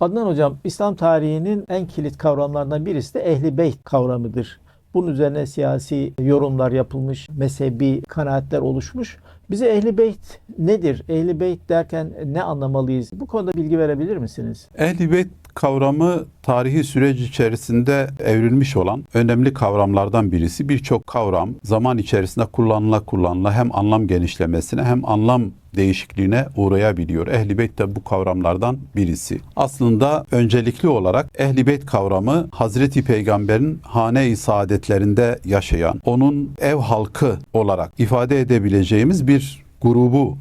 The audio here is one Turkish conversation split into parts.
Adnan Hocam, İslam tarihinin en kilit kavramlarından birisi de Ehli Beyt kavramıdır. Bunun üzerine siyasi yorumlar yapılmış, mezhebi kanaatler oluşmuş. Bize Ehli Beyt nedir? Ehli Beyt derken ne anlamalıyız? Bu konuda bilgi verebilir misiniz? Ehl-i Beyt kavramı tarihi süreç içerisinde evrilmiş olan önemli kavramlardan birisi. Birçok kavram zaman içerisinde kullanıla kullanıla hem anlam genişlemesine hem anlam değişikliğine uğrayabiliyor. Ehl-i Beyt de bu kavramlardan birisi. Aslında öncelikli olarak Ehl-i Beyt kavramı Hazreti Peygamber'in hane-i saadetlerinde yaşayan, onun ev halkı olarak ifade edebileceğimiz bir grubu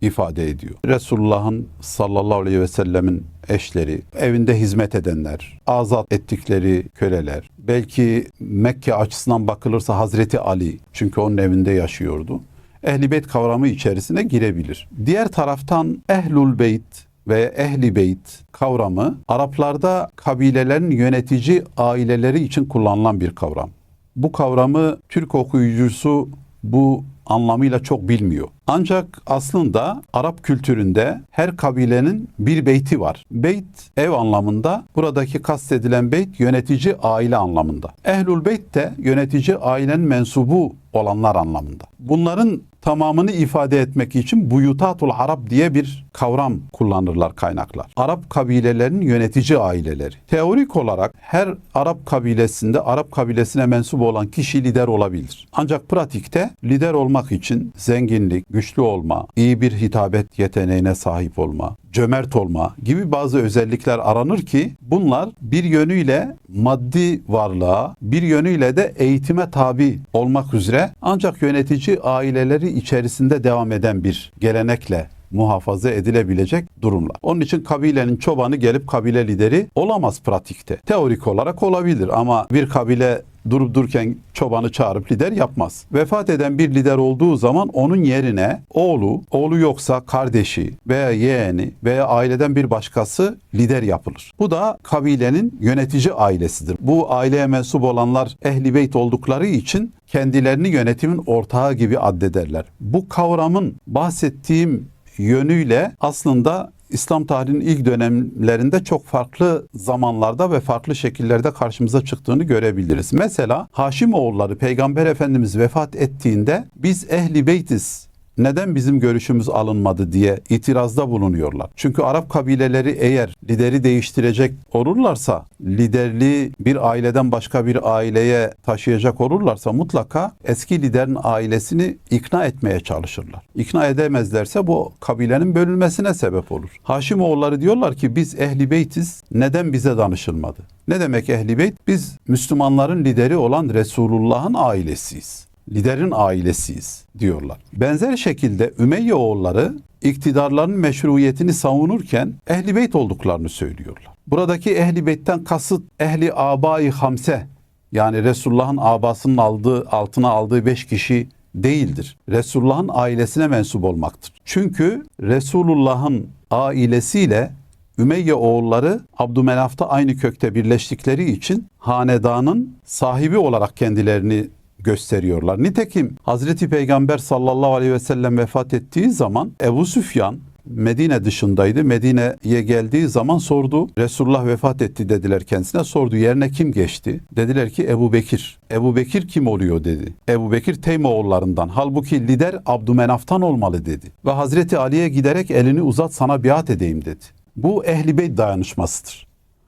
ifade ediyor. Resulullah'ın sallallahu aleyhi ve sellemin eşleri, evinde hizmet edenler, azat ettikleri köleler, belki Mekke açısından bakılırsa Hazreti Ali çünkü onun evinde yaşıyordu. Ehli beyt kavramı içerisine girebilir. Diğer taraftan ehlul beyt ve ehli beyt kavramı Araplarda kabilelerin yönetici aileleri için kullanılan bir kavram. Bu kavramı Türk okuyucusu bu anlamıyla çok bilmiyor. Ancak aslında Arap kültüründe her kabilenin bir beyti var. Beyt ev anlamında, buradaki kastedilen beyt yönetici aile anlamında. Ehlul beyt de yönetici ailenin mensubu olanlar anlamında. Bunların tamamını ifade etmek için buyutatul Arap diye bir kavram kullanırlar kaynaklar. Arap kabilelerinin yönetici aileleri. Teorik olarak her Arap kabilesinde Arap kabilesine mensup olan kişi lider olabilir. Ancak pratikte lider olmak için zenginlik, güçlü olma, iyi bir hitabet yeteneğine sahip olma, cömert olma gibi bazı özellikler aranır ki bunlar bir yönüyle maddi varlığa, bir yönüyle de eğitime tabi olmak üzere ancak yönetici aileleri içerisinde devam eden bir gelenekle muhafaza edilebilecek durumlar. Onun için kabilenin çobanı gelip kabile lideri olamaz pratikte. Teorik olarak olabilir ama bir kabile durup dururken çobanı çağırıp lider yapmaz. Vefat eden bir lider olduğu zaman onun yerine oğlu, oğlu yoksa kardeşi veya yeğeni veya aileden bir başkası lider yapılır. Bu da kabilenin yönetici ailesidir. Bu aileye mensup olanlar ehli beyt oldukları için kendilerini yönetimin ortağı gibi addederler. Bu kavramın bahsettiğim yönüyle aslında İslam tarihinin ilk dönemlerinde çok farklı zamanlarda ve farklı şekillerde karşımıza çıktığını görebiliriz. Mesela Haşimoğulları Peygamber Efendimiz vefat ettiğinde biz ehli beytiz neden bizim görüşümüz alınmadı diye itirazda bulunuyorlar. Çünkü Arap kabileleri eğer lideri değiştirecek olurlarsa, liderliği bir aileden başka bir aileye taşıyacak olurlarsa mutlaka eski liderin ailesini ikna etmeye çalışırlar. İkna edemezlerse bu kabilenin bölünmesine sebep olur. Haşimoğulları diyorlar ki biz ehli beytiz, neden bize danışılmadı? Ne demek ehli beyt? Biz Müslümanların lideri olan Resulullah'ın ailesiyiz liderin ailesiyiz diyorlar. Benzer şekilde Ümeyye oğulları iktidarların meşruiyetini savunurken ehli beyt olduklarını söylüyorlar. Buradaki ehli beytten kasıt ehli abai hamse yani Resulullah'ın abasının aldığı altına aldığı beş kişi değildir. Resulullah'ın ailesine mensup olmaktır. Çünkü Resulullah'ın ailesiyle Ümeyye oğulları Abdümenaf'ta aynı kökte birleştikleri için hanedanın sahibi olarak kendilerini gösteriyorlar. Nitekim Hazreti Peygamber sallallahu aleyhi ve sellem vefat ettiği zaman Ebu Süfyan Medine dışındaydı. Medine'ye geldiği zaman sordu. Resulullah vefat etti dediler kendisine. Sordu yerine kim geçti? Dediler ki Ebu Bekir. Ebu Bekir kim oluyor dedi. Ebu Bekir Teymoğullarından. Halbuki lider Abdümenaf'tan olmalı dedi. Ve Hazreti Ali'ye giderek elini uzat sana biat edeyim dedi. Bu ehli beyt dayanışmasıdır.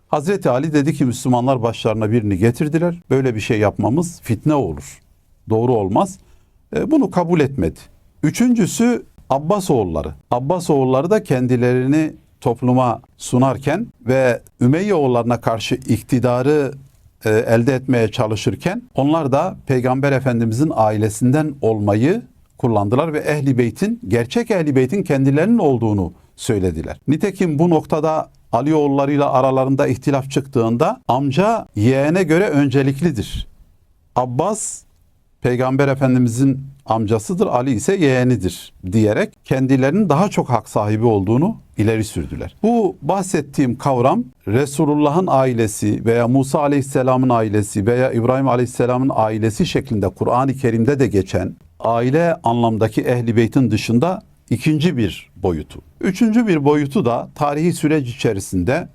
Hazreti Ali dedi ki Müslümanlar başlarına birini getirdiler. Böyle bir şey yapmamız fitne olur. Doğru olmaz. E, bunu kabul etmedi. Üçüncüsü Abbas oğulları. Abbas oğulları da kendilerini topluma sunarken ve Ümeyye oğullarına karşı iktidarı e, elde etmeye çalışırken onlar da Peygamber Efendimizin ailesinden olmayı kullandılar ve Ehli Beyt'in gerçek Ehli Beyt'in kendilerinin olduğunu söylediler. Nitekim bu noktada Ali oğullarıyla aralarında ihtilaf çıktığında amca yeğene göre önceliklidir. Abbas Peygamber Efendimizin amcasıdır, Ali ise yeğenidir diyerek kendilerinin daha çok hak sahibi olduğunu ileri sürdüler. Bu bahsettiğim kavram Resulullah'ın ailesi veya Musa Aleyhisselam'ın ailesi veya İbrahim Aleyhisselam'ın ailesi şeklinde Kur'an-ı Kerim'de de geçen aile anlamdaki ehli beytin dışında ikinci bir boyutu. Üçüncü bir boyutu da tarihi süreç içerisinde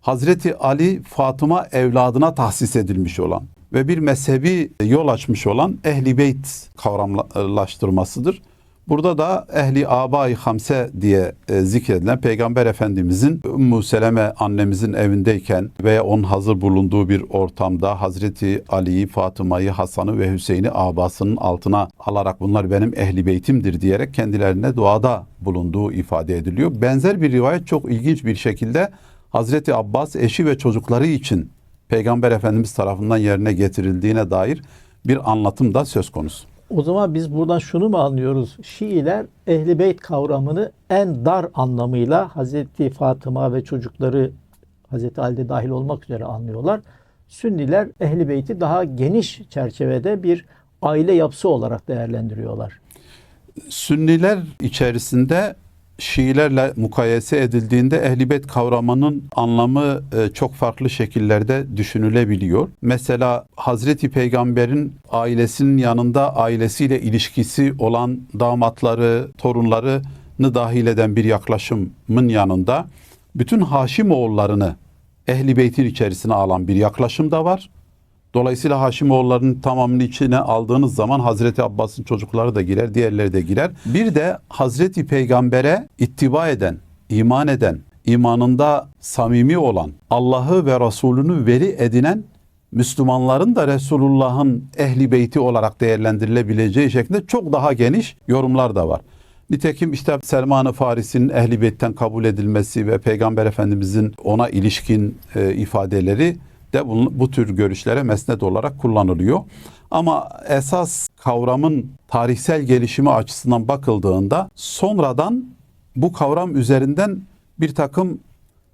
Hazreti Ali Fatıma evladına tahsis edilmiş olan ve bir mezhebi yol açmış olan Ehli Beyt kavramlaştırmasıdır. Burada da ehli abai hamse diye e, zikredilen Peygamber Efendimizin Ümmü Seleme annemizin evindeyken veya onun hazır bulunduğu bir ortamda Hazreti Ali'yi, Fatıma'yı, Hasan'ı ve Hüseyin'i abasının altına alarak bunlar benim ehli beytimdir diyerek kendilerine duada bulunduğu ifade ediliyor. Benzer bir rivayet çok ilginç bir şekilde Hazreti Abbas eşi ve çocukları için Peygamber Efendimiz tarafından yerine getirildiğine dair bir anlatım da söz konusu. O zaman biz buradan şunu mu anlıyoruz? Şiiler Ehli Beyt kavramını en dar anlamıyla Hazreti Fatıma ve çocukları Hazreti Ali'de dahil olmak üzere anlıyorlar. Sünniler Ehli Beyt'i daha geniş çerçevede bir aile yapısı olarak değerlendiriyorlar. Sünniler içerisinde Şiilerle mukayese edildiğinde ehlibet kavramının anlamı e, çok farklı şekillerde düşünülebiliyor. Mesela Hazreti Peygamber'in ailesinin yanında ailesiyle ilişkisi olan damatları, torunlarını dahil eden bir yaklaşımın yanında bütün Haşimoğullarını ehli beytin içerisine alan bir yaklaşım da var. Dolayısıyla Haşimoğullarının tamamını içine aldığınız zaman Hazreti Abbas'ın çocukları da girer, diğerleri de girer. Bir de Hazreti Peygamber'e ittiba eden, iman eden, imanında samimi olan, Allah'ı ve Resulünü veli edinen Müslümanların da Resulullah'ın ehli beyti olarak değerlendirilebileceği şeklinde çok daha geniş yorumlar da var. Nitekim işte Selman-ı Farisi'nin ehli beytten kabul edilmesi ve Peygamber Efendimizin ona ilişkin e, ifadeleri de bu, bu tür görüşlere mesnet olarak kullanılıyor. Ama esas kavramın tarihsel gelişimi açısından bakıldığında sonradan bu kavram üzerinden bir takım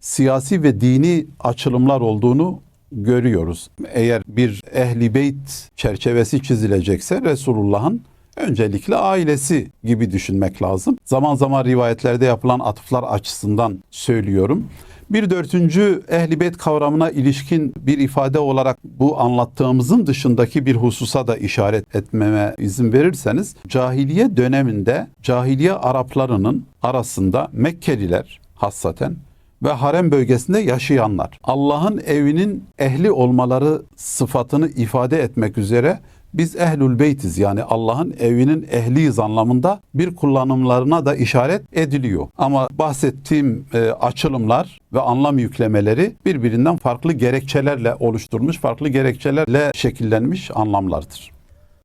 siyasi ve dini açılımlar olduğunu görüyoruz. Eğer bir ehli beyt çerçevesi çizilecekse Resulullah'ın öncelikle ailesi gibi düşünmek lazım. Zaman zaman rivayetlerde yapılan atıflar açısından söylüyorum. Bir dörtüncü ehli beyt kavramına ilişkin bir ifade olarak bu anlattığımızın dışındaki bir hususa da işaret etmeme izin verirseniz cahiliye döneminde cahiliye Araplarının arasında Mekkeliler hassaten ve harem bölgesinde yaşayanlar Allah'ın evinin ehli olmaları sıfatını ifade etmek üzere biz ehlül beytiz yani Allah'ın evinin ehliyiz anlamında bir kullanımlarına da işaret ediliyor. Ama bahsettiğim e, açılımlar ve anlam yüklemeleri birbirinden farklı gerekçelerle oluşturmuş, farklı gerekçelerle şekillenmiş anlamlardır.